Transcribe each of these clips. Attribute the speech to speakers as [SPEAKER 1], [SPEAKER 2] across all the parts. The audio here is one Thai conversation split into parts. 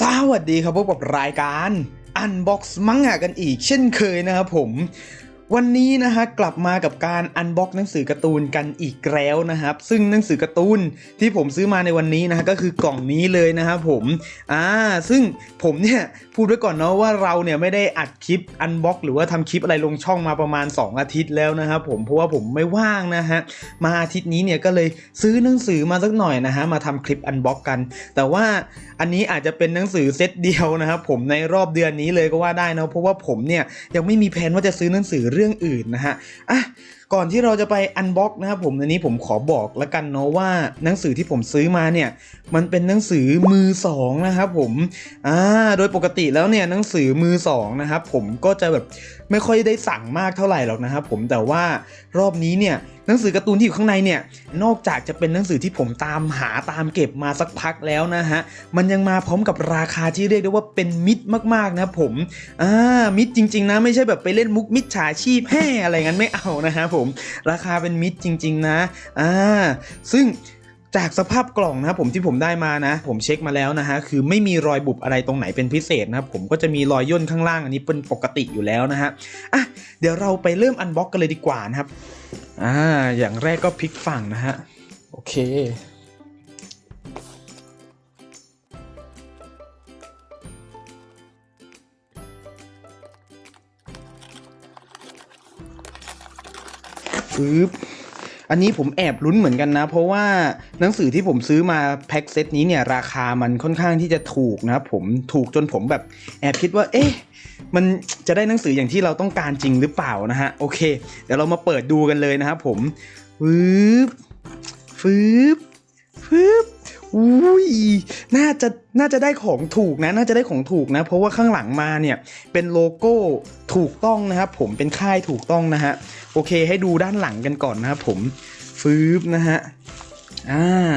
[SPEAKER 1] สวัสดีครับพบกับรายการ Unbox มังงะกันอีกเช่นเคยนะครับผม วันนี้นะฮะกลับมากับการอันบ็อกหนังสือการ์ตูนกันอีกแล้วนะครับ ซึ่งหนังสือการ์ตูนที่ผมซื้อมาในวันนี้นะฮะก็คือกล่องนี้เลยนะครับผมอ่าซึ่งผมเนี่ยพูดไว้ก่อนเนาะว่าเราเนี่ยไม่ได้อัดคลิปอันบ็อกหรือว่าทำคลิปอะไรลงช่องมาประมาณ 2 อาทิตย์แล้วนะครับผมเพราะว่าผมไม่ว่างนะฮะมาอาทิตย์นี้เนี่ยก็เลยซื้อหนังสือมาสักหน่อยนะฮะมาทำคลิปอันบ็อกกัน แต่ว่าอันนี้อาจจะเป็นหนังสือเซตเดียวนะครับผมในรอบเดือนนี้เลยก็ว่าได้นะเพราะว่าผมเนี่ยยังไม่มีแผนว่าจะซื้อหนังสือเรื่องอื่นนะฮะอะก่อนที่เราจะไปอันบ็อกนะครับผมอันนี้ผมขอบอกแล้วกันเนาะว่าหนังสือที่ผมซื้อมาเนี่ยมันเป็นหนังสือมือสองนะครับผมอ่าโดยปกติแล้วเนี่ยหนังสือมือสองนะครับผมก็จะแบบไม่ค่อยได้สั่งมากเท่าไหร่หรอกนะครับผมแต่ว่ารอบนี้เนี่ยหนังสือการ์ตูนที่อยู่ข้างในเนี่ยนอกจากจะเป็นหนังสือที่ผมตามหาตามเก็บมาสักพักแล้วนะฮะมันยังมาพร้อมกับราคาที่เรียกได้ว่าเป็นมิตรมากๆนะผมอ่ามิตรจริง ๆ นะไม่ใช่แบบไปเล่นมุกมิจฉาชีพแห่อะไรงั้นไม่เอานะฮะผมราคาเป็นมิดจริง ๆ นะอ่าซึ่งจากสภาพกล่องนะผมที่ผมได้มานะ ผมเช็คมาแล้วนะฮะคือไม่มีรอยบุบอะไรตรงไหนเป็นพิเศษนะครับผมก็จะมีรอยย่นข้างล่างอันนี้เป็นปกติอยู่แล้วนะฮะอะเดี๋ยวเราไปเริ่มอันบ็อกกันเลยดีกว่านะครับอ่าอย่างแรกก็พลิกฝั่งนะฮะโอเค ปึ๊บอันนี้ผมแอบลุ้นเหมือนกันนะ เพราะว่าหนังสือที่ผมซื้อมาแพ็คเซตนี้เนี่ยราคามันค่อนข้างที่จะถูกนะครับผมถูกจนผมแบบแอบคิดว่า เอ๊ะมันจะได้หนังสืออย่างที่เราต้องการจริงหรือเปล่านะฮะโอเค เดี๋ยวเรามาเปิดดูกันเลยนะครับผมฟืบฟืบฟืบอุ้ยน่าจะน่าจะได้ของถูกนะ น่าจะได้ของถูกนะ เพราะว่าข้างหลังมาเนี่ยเป็นโลโก้ถูกต้องนะครับผมเป็นค่ายถูกต้องนะฮะ โอเคให้ดูด้านหลังกันก่อนนะครับผมฟืบนะฮะอ่า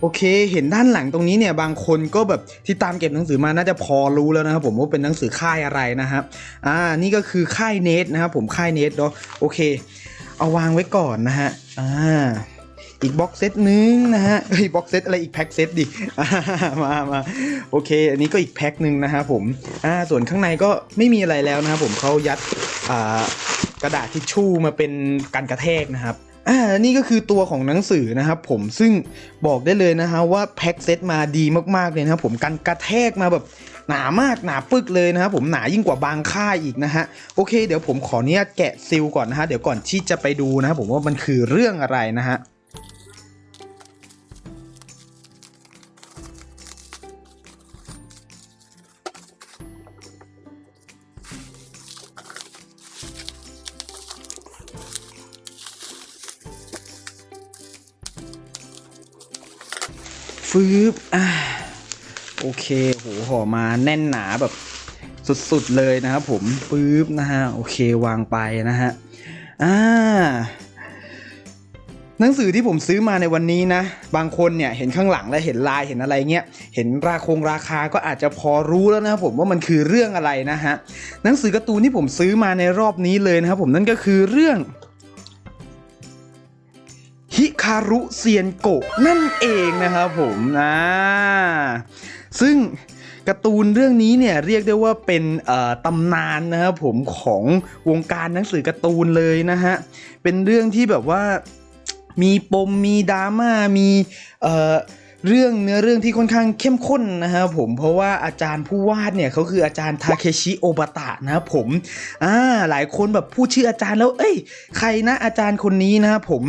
[SPEAKER 1] โอเค เห็นด้านหลังตรงนี้เนี่ยบางคนก็แบบที่ตามเก็บหนังสือมาน่าจะพอรู้แล้วนะครับผมว่าเป็นหนังสือค่ายอะไรนะครับอ่านี่ก็คือค่ายเนทนะครับผมค่ายเนทเนาะโอเค เอาวางไว้ก่อนนะฮะอ่าอีกบ็อกเซตนึงนะฮะเฮ้บ็อกเซตอะไรอีกแพ็คเซตดิมามาโอเค อันนี้ก็อีกแพ็คหนึ่งนะฮะผมอ่าส่วนข้างในก็ไม่มีอะไรแล้วนะครับผมเขายัดอ่า กระดาษทิชชู่มาเป็นกันกระแทกนะครับอ่านี่ก็คือตัวของหนังสือนะครับผมซึ่งบอกได้เลยนะฮะว่าแพ็คเซตมาดีมากๆเลยนะครับผมกันกระแทกมาแบบหนามากหนาปึกเลยนะครับผมหนายิ่งกว่าบางค่ายอีกนะฮะโอเค เดี๋ยวผมขออนุญาตแกะซิลก่อนนะฮะเดี๋ยวก่อนที่จะไปดูนะครับผมว่ามันคือเรื่องอะไรนะฮะ ฟืบอ่าโอเคโหห่อมาแน่นหนาแบบสุดๆเลยนะครับผมฟืบนะฮะโอเควางไปนะฮะอ่าหนังสือที่ผมซื้อมาในวันนี้นะ บางคนเนี่ยเห็นข้างหลังและเห็นลายเห็นอะไรเงี้ย เห็นราคงราคาก็อาจจะพอรู้แล้วนะครับผมว่ามันคือเรื่องอะไรนะฮะ หนังสือการ์ตูนที่ผมซื้อมาในรอบนี้เลยนะครับผมนั่นก็คือเรื่อง ฮิคารุเซียนโกะนั่นเองนะครับผมนะซึ่งการ์ตูนเรื่องนี้เนี่ยเรียกได้ว่าเป็นตำนานนะครับผมของวงการหนังสือการ์ตูนเลยนะฮะ เป็นเรื่องที่แบบว่ามีปมมีดราม่ามี เรื่องเนื้อเรื่องที่ค่อนข้างเข้มข้นนะครับผมเพราะว่าอาจารย์ผู้วาดเนี่ยเขาคืออาจารย์ทาเคชิโอบะตะนะครับผมอ่าหลายคนแบบพูดชื่ออาจารย์แล้วเอ้ยใครนะอาจารย์คนนี้นะครับผม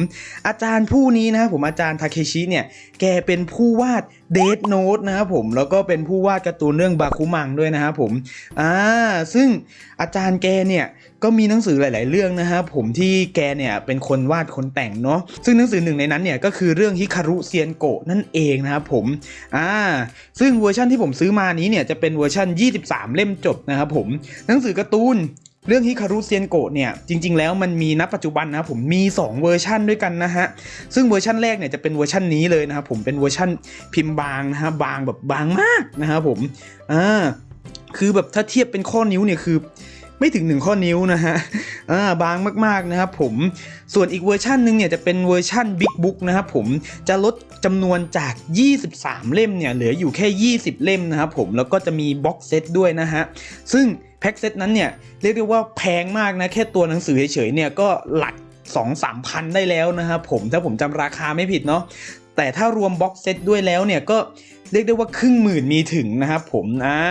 [SPEAKER 1] อาจารย์ผู้นี้นะครับผมอาจารย์ทาเคชิเนี่ยแกเป็นผู้วาดเด n โน e นะครับผมแล้วก็เป็นผู้วาดการ์ตูนเรื่องบาคุมังด้วยนะครับผมอ่าซึ่งอาจารย์แกเนี่ย ก็มีหนังสือหลาย ๆ เรื่องนะครับผมที่แกเนี่ยเป็นคนวาดคนแต่งเนาะซึ่งหนังสือหนึ่งในนั้นเนี่ยก็คือเรื่องฮิคารุเซียนโกะนั่นเองนะครับผมอ่าซึ่งเวอร์ชันที่ผมซื้อมานี้เนี่ยจะเป็นเวอร์ชัน23 เล่มจบนะครับผมหนังสือการ์ตูนเรื่องฮิคารุเซียนโกะเนี่ยจริง ๆ แล้วมันมีณปัจจุบันนะผมมี 2 เวอร์ชันด้วยกันนะฮะ ซึ่งเวอร์ชันแรกเนี่ยจะเป็นเวอร์ชันนี้เลยนะครับผมเป็นเวอร์ชันพิมพ์บางนะฮะบางแบบบางมากนะครับผมอ่าคือแบบถ้าเทียบเป็นข้อนิ้วเนี่ยคือ ไม่ถึง1ข้อนิ้วนะฮะอ่าบางมากๆนะครับผมส่วนอีกเวอร์ชันหนึ่งเนี่ยจะเป็นเวอร์ชัน Big Book นะครับผมจะลดจำนวนจาก 23 เล่มเนี่ยเหลืออยู่แค่ 20 เล่มนะครับผมแล้วก็จะมีบ็อกเซตด้วยนะฮะซึ่งแพ็กเซตนั้นเนี่ยเรียกได้ว่าแพงมากนะ แค่ตัวหนังสือเฉยๆเนี่ยก็หลัก 2 3 พันได้แล้วนะครับผมถ้าผมจำราคาไม่ผิดเนาะแต่ถ้ารวมบ็อกเซตด้วยแล้วเนี่ยก็ เรียกได้ว่าครึ่งหมื่นมีถึงนะครับผมอ่า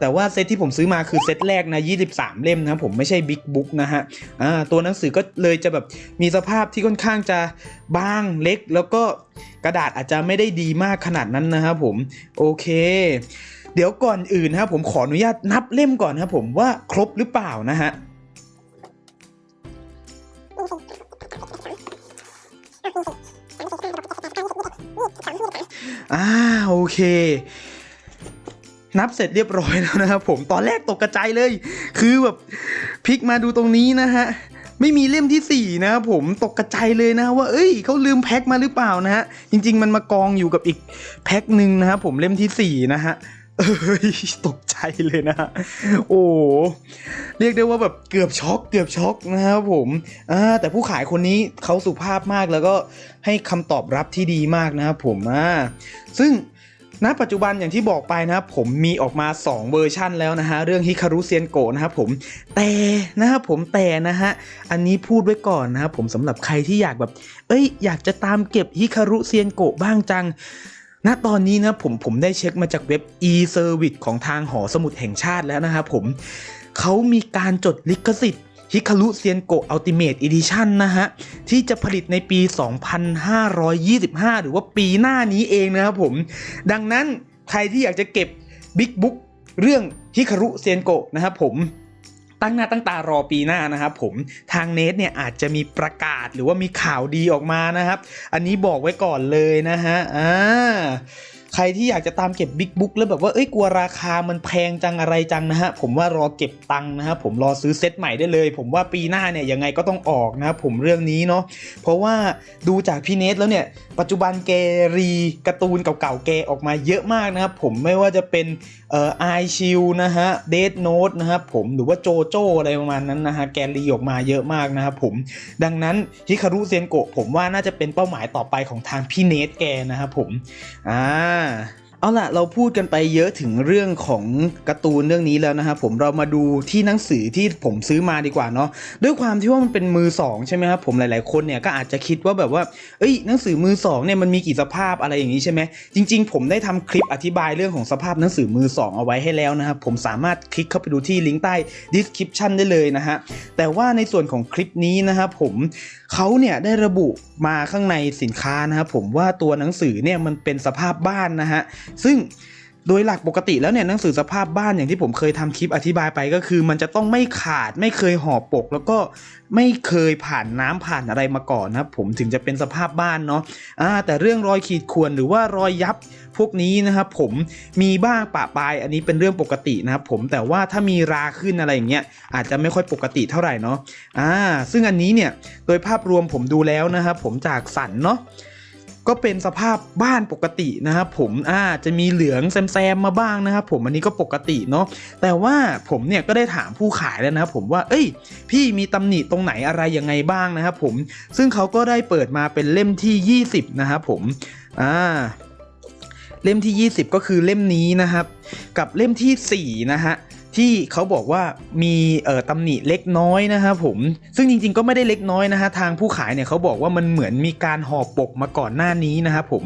[SPEAKER 1] แต่ว่าเซตที่ผมซื้อมาคือเซตแรกนะ 23 เล่มนะครับผมไม่ใช่บิ๊กบุ๊กนะฮะอ่าตัวหนังสือก็เลยจะแบบมีสภาพที่ค่อนข้างจะบางเล็ก แล้วก็กระดาษอาจจะไม่ได้ดีมากขนาดนั้นนะครับผมโอเคเดี๋ยวก่อนอื่นนะครับผมขออนุญาตนับเล่มก่อนนะครับผมว่าครบหรือเปล่านะฮะอ่ อ่าโอเค นับเสร็จเรียบร้อยแล้วนะครับผมตอนแรกตกกระจายเลย คือแบบพลิกมาดูตรงนี้นะฮะไม่มีเล่มที่ 4 นะครับผมตกกระจายเลยนะว่า เอ้ยเขาลืมแพ็คมาหรือเปล่านะฮะจริง ๆ มันมากองอยู่กับอีกแพ็คหนึ่งนะครับผมเล่มทีสี่4 นะฮะ เอ้ยตกใจเลยนะ โอ้เรียกได้ว่าแบบเกือบช็อกเกือบช็อกนะครับผมอ่าแต่ผู้ขายคนนี้เขาสุภาพมากแล้วก็ให้คำตอบรับที่ดีมากนะครับผมอ่าซึ่งณปัจจุบันอย่างที่บอกไปนะครับผมมีออกมา 2 เวอร์ชันแล้วนะฮะเรื่องฮิคารุเซียนโกะนะครับผมแต่นะครับผมแต่นะฮะอันนี้พูดไว้ก่อนนะครับผมสำหรับใครที่อยากแบบ เอ้ยอยากจะตามเก็บฮิคารุเซียนโกะบ้างจัง ณตอนนี้นะผมผมได้เช็คมาจากเว็บ e-service ของทางหอสมุดแห่งชาติแล้วนะครับผมเขามีการจดลิขสิทธิ์ฮิคารุเซียนโกะอัลติเม e อีดิชันนะฮะ ที่จะผลิตในปี 2525 หรือว่าปีหน้านี้เองนะครับผม ดังนั้นใครที่อยากจะเก็บบิ๊กบุ๊กเรื่องฮิคารุเซียนโกะนะครับผม ตั้งหน้าตั้งตารอปีหน้านะครับผมทางเนทเนี่ยอาจจะมีประกาศหรือว่ามีข่าวดีออกมานะครับ อันนี้บอกไว้ก่อนเลยนะฮะอ่าใครที่อยากจะตามเก็บบิ๊กบุ๊กแล้วแบบว่าเอ้ยกลัวราคามันแพงจังอะไรจังนะฮะผมว่ารอเก็บตังค์นะครับผมรอซื้อเซตใหม่ได้เลย ผมว่าปีหน้าเนี่ยยังไงก็ต้องออกนะครับผมเรื่องนี้เนาะเพราะว่าดูจากพี่เนทแล้วเนี่ย ปัจจุบันแกรีการ์ตูนเก่าๆแกออกมาเยอะมากนะครับผมไม่ว่าจะเป็น เอ่อไอชิวนะฮะเดดโนตนะครับผมหรือว่าโจโจอะไรประมาณนั้นนะฮะแกรีออกมาเยอะมากนะครับผมดังนั้นฮิคารุเซียนโกะผมว่าน่าจะเป็นเป้าหมายต่อไปของทางพี่เนทแกนะครับผมอ่า เอาล่ะ เราพูดกันไปเยอะถึงเรื่องของการ์ตูนเรื่องนี้แล้วนะครับผมเรามาดูที่หนังสือที่ผมซื้อมาดีกว่าเนาะด้วยความที่ว่ามันเป็นมือสองใช่ไหมครับผมหลาย ๆ คนเนี่ยก็อาจจะคิดว่าแบบว่าเอ้ยหนังสือมือสองเนี่ยมันมีกี่สภาพอะไรอย่างนี้ใช่ไหมจริง ๆ ผมได้ทำคลิปอธิบายเรื่องของสภาพหนังสือมือสองเอาไว้ให้แล้วนะครับผมสามารถคลิกเข้าไปดูที่ลิงก์ใต้ description ได้เลยนะฮะแต่ว่าในส่วนของคลิปนี้นะครับผมเขาเนี่ยได้ระบุมาข้างในสินค้านะครับผมว่าตัวหนังสือเนี่ยมันเป็นสภาพบ้านนะฮะซึ่งโดยหลักปกติแล้วเนี่ยหนังสือสภาพบ้านอย่างที่ผมเคยทำคลิปอธิบายไปก็คือ มันจะต้องไม่ขาดไม่เคยห่อปก แล้วก็ไม่เคยผ่านน้ำผ่านอะไรมาก่อนนะผมถึงจะเป็นสภาพบ้านเนาะอ่าแต่เรื่องรอยขีดข่วนหรือว่ารอยยับพวกนี้นะครับผมมีบ้างปะปายอันนี้เป็นเรื่องปกตินะครับผมแต่ว่าถ้ามีราขึ้นอะไรอย่างเงี้ยอาจจะไม่ค่อยปกติเท่าไหร่เนาะอ่าซึ่งอันนี้เนี่ยโดยภาพรวมผมดูแล้วนะครับผมจากสันเนาะ ก็เป็นสภาพบ้านปกตินะครับผมอ่าจะมีเหลืองแซมๆมาบ้างนะครับผมอันนี้ก็ปกติเนาะแต่ว่าผมเนี่ยก็ได้ถามผู้ขายแล้วนะครับผมว่าเอ้ย พี่มีตำหนิตรงไหนอะไรยังไงบ้างนะครับผมซึ่งเขาก็ได้เปิดมาเป็นเล่มที่ 20 นะครับผมอ่าเล่มที่ 20 ก็คือเล่มนี้นะครับ กับเล่มทีสี่4นะฮะ ที่เขาบอกว่ามีเอ่อตำหนิเล็กน้อยนะครับผม ซึ่งจริงๆก็ไม่ได้เล็กน้อยนะฮะทางผู้ขายเนี่ยเขาบอกว่ามันเหมือนมีการห่อปกมาก่อนหน้านี้นะครับผม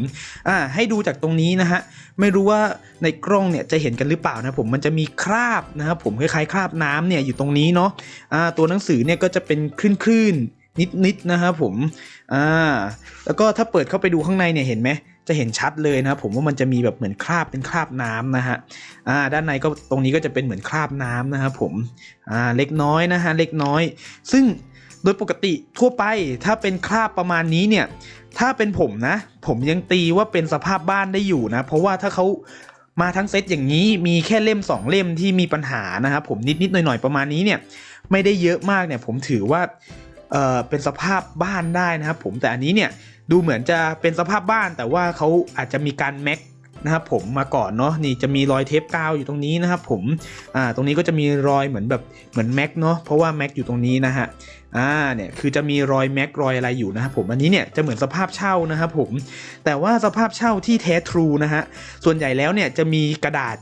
[SPEAKER 1] อ่าให้ดูจากตรงนี้นะฮะไม่รู้ว่าในกล้องเนี่ยจะเห็นกันหรือเปล่านะผมมันจะมีคราบนะครับผมคล้ายๆคราบน้ำเนี่ยอยู่ตรงนี้เนาะอ่าตัวหนังสือเนี่ยก็จะเป็นคลื่นๆนิดๆนะครับผมอ่าแล้วก็ถ้าเปิดเข้าไปดูข้างในเนี่ยเห็นไหม จะเห็นชัดเลยนะครับผมว่ามันจะมีแบบเหมือนคราบเป็นคราบน้ำนะฮะอ่าด้านในก็ตรงนี้ก็จะเป็นเหมือนคราบน้ำนะครับผมอ่าเล็กน้อยนะฮะเล็กน้อย ซึ่งโดยปกติทั่วไปถ้าเป็นคราบประมาณนี้เนี่ยถ้าเป็นผมนะ ผมยังตีว่าเป็นสภาพบ้านได้อยู่นะ เพราะว่าถ้าเขามาทั้งเซตอย่างนี้มีแค่เล่ม 2 เล่มที่มีปัญหานะครับผมนิดๆหน่อยๆประมาณนี้เนี่ยไม่ได้เยอะมากเนี่ยผมถือว่าเอ่อเป็นสภาพบ้านได้นะครับผมแต่อันนี้เนี่ย ดูเหมือนจะเป็นสภาพบ้านแต่ว่าเขาอาจจะมีการแม็กนะครับผมมาก่อนเนาะนี่จะมีรอยเทปกาวอยู่ตรงนี้นะครับผมอ่าตรงนี้ก็จะมีรอยเหมือนแบบเหมือนแม็กเนาะเพราะว่าแม็กอยู่ตรงนี้นะฮะอ่าเนี่ยคือจะมีรอยแม็กรอยอะไรอยู่นะครับผมอันนี้เนี่ยจะเหมือนสภาพเช่านะครับผมแต่ว่าสภาพเช่าที่แท้ทรูนะฮะส่วนใหญ่แล้วเนี่ยจะมีกระดาษ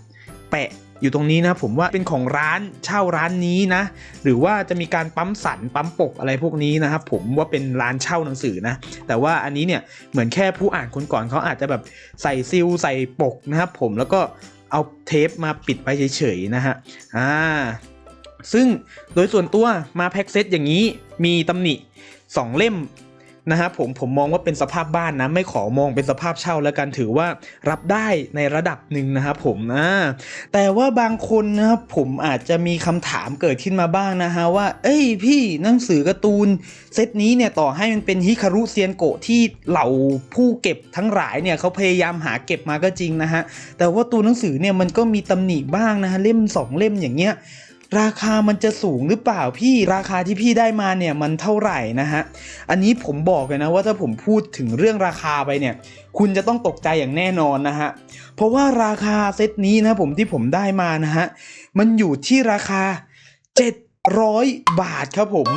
[SPEAKER 1] แปะ อยู่ตรงนี้นะผมว่าเป็นของร้านเช่าร้านนี้นะ หรือว่าจะมีการปั๊มสันปั๊มปกอะไรพวกนี้นะครับผมว่าเป็นร้านเช่าหนังสือนะ แต่ว่าอันนี้เนี่ยเหมือนแค่ผู้อ่านคนก่อนเขาอาจจะแบบใส่ซิลใส่ปกนะครับผมแล้วก็เอาเทปมาปิดไปเฉยๆนะฮะอ่าซึ่งโดยส่วนตัวมาแพ็กเซตอย่างนี้มีตำหนิ 2 เล่ม นะครับผมผมมองว่าเป็นสภาพบ้านนะไม่ขอมองเป็นสภาพเช่าแล้วกันถือว่ารับได้ในระดับหนึ่งนะครับผมอ่าแต่ว่าบางคนนะครับผมอาจจะมีคำถามเกิดขึ้นมาบ้างนะฮะว่า เอ้ยพี่หนังสือการ์ตูนเซตนี้เนี่ยต่อให้มันเป็นฮิคารุเซียนโกะที่เหล่าผู้เก็บทั้งหลายเนี่ยเขาพยายามหาเก็บมาก็จริงนะฮะแต่ว่าตัวหนังสือเนี่ยมันก็มีตำหนิบ้างนะฮะเล่มสองเล่มอย่างเงี้ย ราคามันจะสูงหรือเปล่าพี่ราคาที่พี่ได้มาเนี่ยมันเท่าไหร่นะฮะอันนี้ผมบอกเลยนะว่าถ้าผมพูดถึงเรื่องราคาไปเนี่ยคุณจะต้องตกใจอย่างแน่นอนนะฮะเพราะว่าราคาเซตนี้นะผมที่ผมได้มานะฮะมันอยู่ที่ราคา 700 บาทครับผม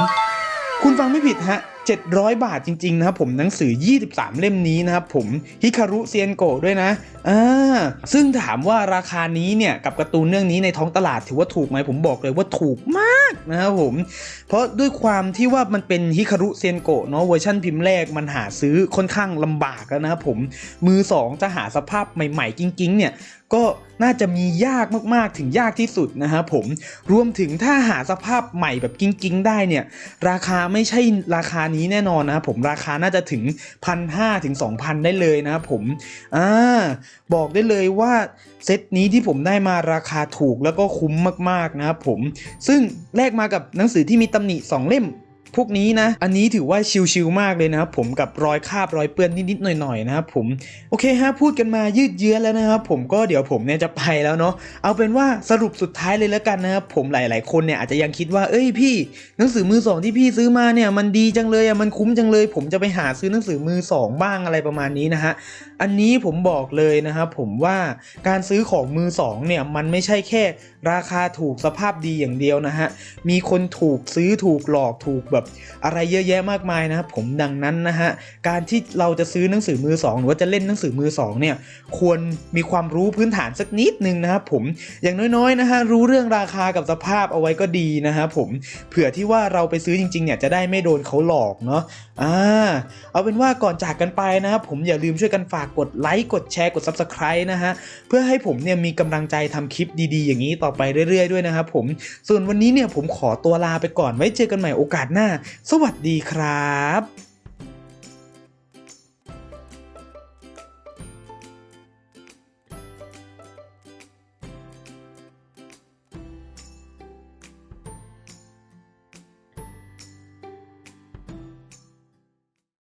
[SPEAKER 1] คุณฟังไม่ผิดฮะ 700 บาทจริง ๆ นะครับผมหนังสือ 23 เล่มนี้นะครับผมฮิคารุเซียนโกะด้วยนะอ่าซึ่งถามว่าราคานี้เนี่ยกับการ์ตูนเรื่องนี้ในท้องตลาดถือว่าถูกไหมผมบอกเลยว่าถูกมากนะครับผม เพราะด้วยความที่ว่ามันเป็นฮิคารุเซียนโกะเนาะเวอร์ชันพิมพ์แรกมันหาซื้อค่อนข้างลำบากแล้วนะครับผมมือ 2 จะหาสภาพใหม่ๆ จริง ๆ เนี่ยก็น่าจะมียากมากๆถึงยากที่สุดนะครับผมรวมถึงถ้าหาสภาพใหม่แบบกิ้งๆ ได้เนี่ยราคาไม่ใช่ราคานี้แน่นอนนะครับผมราคาน่าจะถึงพันห้าถึงสองพันได้เลยนะครับผมอ่าบอกได้เลยว่าเซตนี้ที่ผมได้มาราคาถูกแล้วก็คุ้มมากๆนะครับผมซึ่งแลกมากับหนังสือที่มีตำหนิ 2 เล่ม พวกนี้นะ อันนี้ถือว่าชิลๆมากเลยนะครับผมกับรอยคาบรอยเปื้อนนิดๆหน่อยๆนะครับผมโอเคฮะพูดกันมายืดเยื้อแล้วนะครับผมก็เดี๋ยวผมเนี่ยจะไปแล้วเนาะเอาเป็นว่าสรุปสุดท้ายเลยแล้วกันนะครับผมหลาย ๆ คนเนี่ยอาจจะยังคิดว่าเอ้ยพี่ หนังสือมือสองที่พี่ซื้อมาเนี่ยมันดีจังเลยอะมันคุ้มจังเลย ผมจะไปหาซื้อหนังสือมือสองบ้างอะไรประมาณนี้นะฮะอันนี้ผมบอกเลยนะครับผมว่าการซื้อของมือสองเนี่ยมันไม่ใช่แค่ราคาถูกสภาพดีอย่างเดียวนะฮะมีคนถูกซื้อถูกหลอกถูกแบบอะไรเยอะแยะมากมายนะครับผมดังนั้นนะฮะการที่เราจะซื้อหนังสือมือสองหรือว่าจะเล่นหนังสือมือสองเนี่ยควรมีความรู้พื้นฐานสักนิดนึงนะครับผมอย่างน้อยๆนะฮะรู้เรื่องราคากับสภาพเอาไว้ก็ดีนะครับผมเผื่อที่ว่าเราไปซื้อจริงๆเนี่ยจะได้ไม่โดนเขาหลอกเนาะอ่าเอาเป็นว่าก่อนจากกันไปนะครับผมอย่าลืมช่วยกันฝากากกดไลค์กดแชร์กด Subscribe นะฮะ เพื่อให้ผมเนี่ยมีกำลังใจทำคลิปดีๆ อย่างนี้ต่อไปเรื่อยๆ ด้วยนะครับผม ส่วนวันนี้เนี่ยผมขอตัวลาไปก่อนไว้เจอกันใหม่โอกาสหน้า สวัสดีครับ